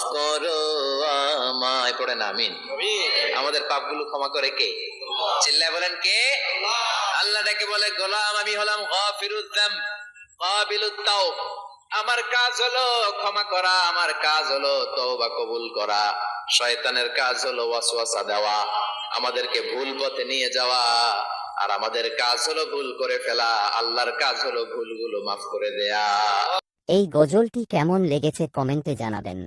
মাফ করো আমায়, পড়ে আমিন। আমাদের পাপগুলো ক্ষমা করে কে? চিল্লায় বলেন কে? আল্লাহ ডেকে বলে, গোলাম, আমি হলাম গফিরুদ্দাম কাবিলুত আমার কাজ হলো ক্ষমা করা, আমার কাজ হলো তওবা কবুল করা। শয়তানের কাজ হলো ওয়াসওয়াসা দেওয়া, আমাদেরকে ভুল পথে নিয়ে যাওয়া। আর আমাদের কাজ হলো ভুল করে ফেলা, আল্লাহর কাজ হলো ভুলগুলো মাফ করে দেয়া। এই গজলটি কেমন লেগেছে কমেন্টে জানাবেন।